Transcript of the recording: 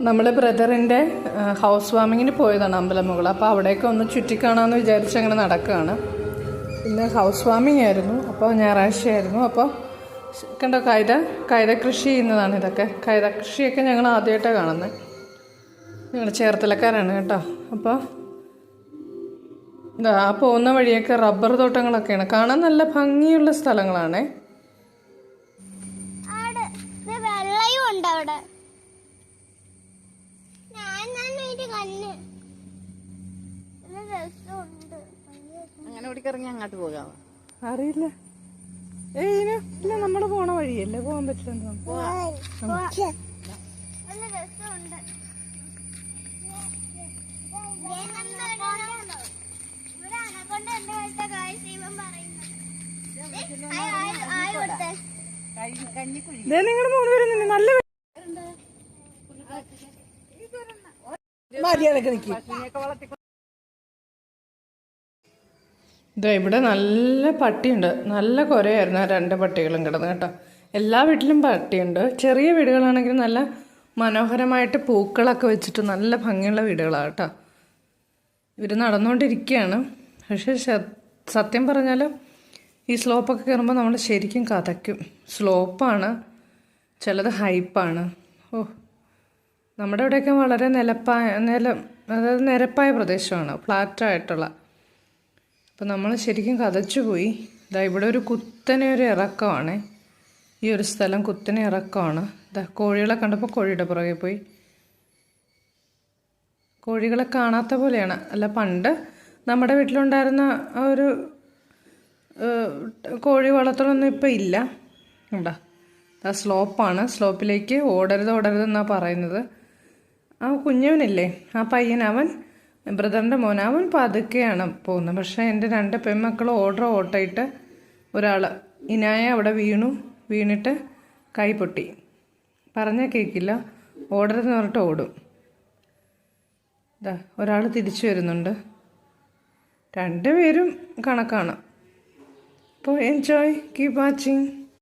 നമ്മൾ ബ്രദറിന്റെ ഹൗസ് വാമിങ്ങിന് പോയതാണ് അമ്പലമുകൾ. അപ്പോൾ അവിടെയൊക്കെ ഒന്ന് ചുറ്റിക്കാണാമെന്ന് വിചാരിച്ച് അങ്ങനെ നടക്കുകയാണ് ഇന്ന് ഹൗസ് വാമിങ് ആയിരുന്നു. അപ്പോൾ ഞായറാഴ്ചയായിരുന്നു. അപ്പോൾ കണ്ടോ കൈത കൈത കൃഷി ചെയ്യുന്നതാണ് ഇതൊക്കെ. കൈത കൃഷിയൊക്കെ ഞങ്ങൾ ആദ്യമായിട്ടാണ് കാണുന്നത് ഞങ്ങൾ ചേർത്തലക്കാരാണ് കേട്ടോ. അപ്പോൾ ഇതാ ആ പോകുന്ന വഴിയൊക്കെ റബ്ബർ തോട്ടങ്ങളൊക്കെയാണ്. കാണാൻ നല്ല ഭംഗിയുള്ള സ്ഥലങ്ങളാണേ. വെള്ളയും ഉണ്ട് അവിടെ. ഓടിക്കിറങ്ങി അങ്ങോട്ട് പോകാമോ അറിയില്ല. ഏയ് ഇല്ല നമ്മൾ പോണ വഴിയല്ലേ? പോകാൻ പറ്റില്ലെന്ന് നല്ല രസമുണ്ട് ഇവിടെ നല്ല മര്യാദയ്ക്ക് അടുത്ത ഇതാ ഇവിടെ നല്ല പട്ടിയുണ്ട്. നല്ല കുരയായിരുന്നു ആ രണ്ട് പട്ടികളും കിടന്ന് കേട്ടോ. എല്ലാ വീട്ടിലും പട്ടിയുണ്ട്. ചെറിയ വീടുകളാണെങ്കിൽ നല്ല മനോഹരമായിട്ട് പൂക്കളൊക്കെ വെച്ചിട്ട് നല്ല ഭംഗിയുള്ള വീടുകളാണ് കേട്ടോ. ഇവർ നടന്നുകൊണ്ടിരിക്കുകയാണ്. പക്ഷേ സത്യം പറഞ്ഞാൽ ഈ സ്ലോപ്പൊക്കെ കയറുമ്പോൾ നമ്മൾ ശരിക്കും കഥയ്ക്കും സ്ലോപ്പാണ്. ചിലത് ഹൈപ്പാണ്. ഓ നമ്മുടെ ഇവിടെയൊക്കെ വളരെ നിലപ്പായ നില അതായത് നിരപ്പായ പ്രദേശമാണ്. ഫ്ലാറ്റായിട്ടുള്ള അപ്പം നമ്മൾ ശരിക്കും കഥച്ചു പോയി ഇതാ ഇവിടെ ഒരു കുത്തനെ ഒരു ഇറക്കമാണ്. ഈ ഒരു സ്ഥലം കുത്തനെ ഇറക്കമാണ്. ഇതാ കോഴികളെ കണ്ടപ്പോൾ കോഴിയുടെ പുറകെ പോയി. കോഴികളെ കാണാത്ത പോലെയാണ്. അല്ല പണ്ട് നമ്മുടെ വീട്ടിലുണ്ടായിരുന്ന ഒരു കോഴി വളർത്തലൊന്നും ഇപ്പം ഇല്ല. ഉണ്ടാ ആ സ്ലോപ്പാണ്. സ്ലോപ്പിലേക്ക് ഓടരുത് ഓടരുതെന്നാണ് പറയുന്നത്. ആ കുഞ്ഞവനില്ലേ? ആ പയ്യൻ അവൻ ബ്രദറിന്റെ മോൻ അവൻ പതുക്കെയാണ് പോകുന്നത്. പക്ഷേ എന്റെ രണ്ട് പെൺമക്കൾ ഓർഡർ ഓട്ടയിട്ട് ഒരാൾ ഇനായ അവിടെ വീണു വീണിട്ട് കൈ പൊട്ടി. പറഞ്ഞാൽ കേൾക്കില്ല ഓർഡർ എന്ന് പറഞ്ഞിട്ട് ഓടും. ഇതാ ഒരാൾ തിരിച്ചു വരുന്നുണ്ട്. രണ്ടുപേരും കണക്കാണ്. അപ്പോൾ എൻജോയ് കീപ് വാച്ചിങ്